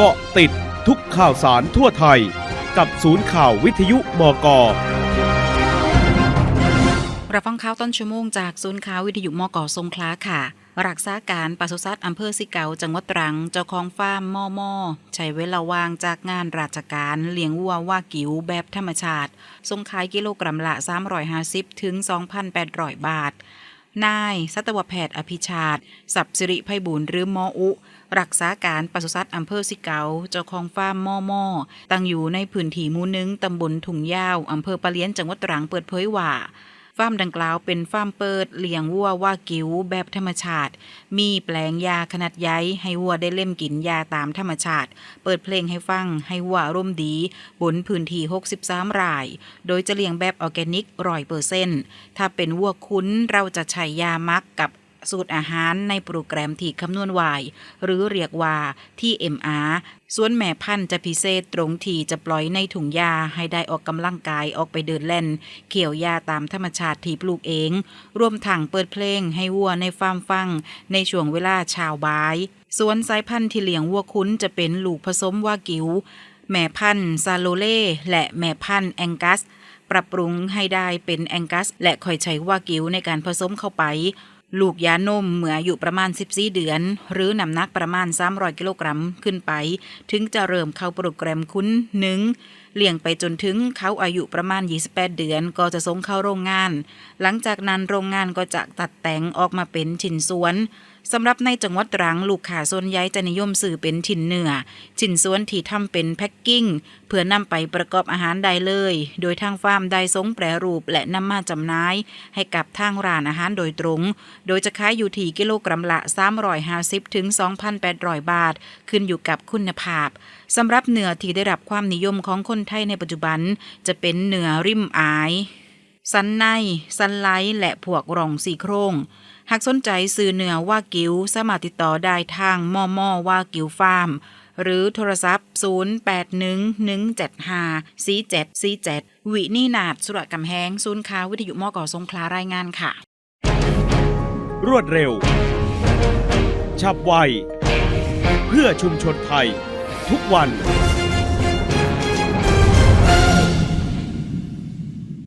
เกาะติดทุกข่าวสารทั่วไทย กับศูนย์ข่าววิทยุมกรับฟังข่าวต้นชั่วโมงจากศูนย์ข่าววิทยุมกสงขลาค่ะ รักษาการปศุสัตว์อำเภอสิเกาจังหวัดตรังเจ้าของฟาร์มม่อม่อใช้เวลาว่างจากงานราชการเลี้ยงวัวว่ากิ๋วแบบธรรมชาติส่งขายกิโลกรัมละ 350 ถึง 2,800 บาท นาย สัตวแพทย์อภิชาติ สับสิริไพบุญหรือมออุ รักษาการปศุสัตว์อำเภอสิเกา เจ้าของฟาร์มมอมอตั้งอยู่ในพื้นที่หมู่หนึงตำบลถุงยาวอำเภอปะเลียนจังหวัดตรังเปิดเผยว่า ฟาร์มดังกล่าวเป็นฟาร์มเปิดเลี้ยงวัวว่ากิวแบบธรรมชาติ มีแปลงยาขนาดใหญ่ให้วัวได้เล่มกินยาตามธรรมชาติ เปิดเพลงให้ฟังให้วัวร่มดี บนพื้นที่ 63 ราย โดยจะเลี้ยงแบบออร์แกนิกร้อยเปอร์เซ็นต์ถ้าเป็นวัวคุ้นเราจะใช้ยามักกับ สูตรอาหารในโปรแกรมที่คำนวณไวหรือเรียกว่าที่ MR ส่วนแม่พันธุ์จะพิเศษตรงที่จะปล่อยในถุงยาให้ได้ออกกำลังกายออกไปเดินเล่น เขี่ยวยาตามธรรมชาติที่ปลูกเอง รวมทั้งเปิดเพลงให้วัวในฟาร์มฟัง ในช่วงเวลาเชาวบาย ส่วนสายพันธุ์ที่เลี้ยงวัวคุ้นจะเป็นลูกผสมวากิว แม่พันธุ์ซาโลเล่และแม่พันธุ์แองกัส ปรับปรุงให้ได้เป็นแองกัส และคอยใช้วากิวในการผสมเข้าไป ลูกยานมเมื่ออายุประมาณ 14 เดือน หรือน้ำหนักประมาณ 300 กิโลกรัมขึ้นไป ถึงจะเริ่มเข้าโปรแกรมคุ้นหนึ่งเลี้ยงไปจนถึงเขาอายุประมาณ 28 เดือนก็จะส่งเข้าโรงงาน หลังจากนั้นโรงงานก็จะตัดแต่งออกมาเป็นชิ้นส่วน สำหรับในจังหวัดตรังลูกค้าส่วนใหญ่จะนิยมซื้อเป็นชิ้นเนื้อชิ้นส่วนที่ทำเป็นแพ็กกิ้ง เพื่อนำไปประกอบอาหารได้เลย โดยทางฟาร์มได้ทรงแปรรูปและนำมาจำหน่าย ให้กับทางร้านอาหารโดยตรง โดยจะขายอยู่ที่กิโลกรัมละ 350ถึง2,800 บาท ขึ้นอยู่กับคุณภาพสำหรับเนื้อที่ได้รับความนิยมของคนไทยในปัจจุบัน จะเป็นเนื้อริมอาย สันใน สันไลและพวกรองสีโครง หากสนใจซื้อเนื้อว่ากิวสามารถติดต่อได้ทางมอมอว่ากิวฟาร์ม หรือโทรศัพท์ 0811754747 วินี่นาดสุรกำแหงศูนย์ข่าววิทยุมอกอสงขลารายงานค่ะ รวดเร็ว ฉับไว เพื่อชุมชนไทย ทุกวัน